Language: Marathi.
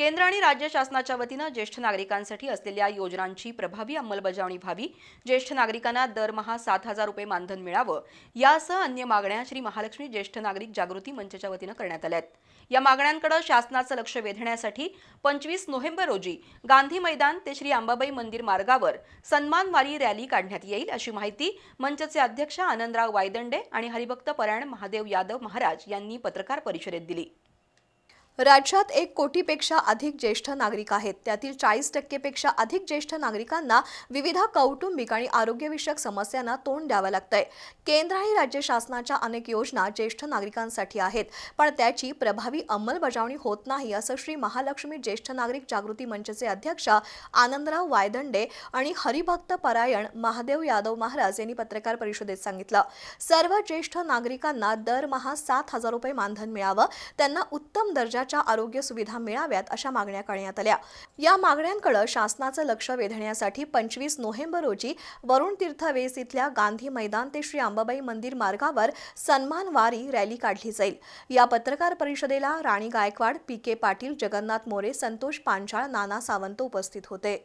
केंद्र आणि राज्य शासनाच्या वतीनं ज्येष्ठ नागरिकांसाठी असलेल्या योजनांची प्रभावी अंमलबजावणी व्हावी. ज्येष्ठ नागरिकांना दरमहा सात हजार रुपये मानधन मिळावं. यासह अन्य मागण्या श्री महालक्ष्मी ज्येष्ठ नागरिक जागृती मंचच्या वतीनं करण्यात आल्या आहेत. या मागण्यांकडे शासनाचं लक्ष वेधण्यासाठी पंचवीस नोव्हेंबर रोजी गांधी मैदान ते श्री अंबाबाई मंदिर मार्गावर सन्मानवारी रॅली काढण्यात येईल अशी माहिती मंचचे अध्यक्ष आनंदराव वायदंडे आणि हरिभक्त परायण महादेव यादव महाराज यांनी पत्रकार परिषदेत दिली. राज्यात एक कोटीपेक्षा अधिक ज्येष्ठ नागरिक आहेत. त्यातील चाळीस टक्केपेक्षा अधिक ज्येष्ठ नागरिकांना विविध कौटुंबिक आणि आरोग्यविषयक समस्यांना तोंड द्यावं लागतंय. केंद्र आणि राज्य शासनाच्या अनेक योजना ज्येष्ठ नागरिकांसाठी आहेत. पण त्याची प्रभावी अंमलबजावणी होत नाही असं श्री महालक्ष्मी ज्येष्ठ नागरिक जागृती मंचचे अध्यक्ष आनंदराव वायदंडे आणि हरिभक्त परायण महादेव यादव महाराज यांनी पत्रकार परिषदेत सांगितलं. सर्व ज्येष्ठ नागरिकांना दरमहा सात हजार रुपये मानधन मिळावं. त्यांना उत्तम प्रकारच्या आरोग्य सुविधा मिळाव्यात अशा मागण्या करण्यात आल्या. या मागण्यांकडे शासनाचं लक्ष वेधण्यासाठी पंचवीस नोव्हेंबर रोजी वरुण तीर्थवेस इथल्या गांधी मैदान ते श्री अंबाबाई मंदिर मार्गावर सन्मान वारी रॅली काढली जाईल. या पत्रकार परिषदेला राणी गायकवाड पी के पाटील जगन्नाथ मोरे संतोष पांचाळ नाना सावंत उपस्थित होते.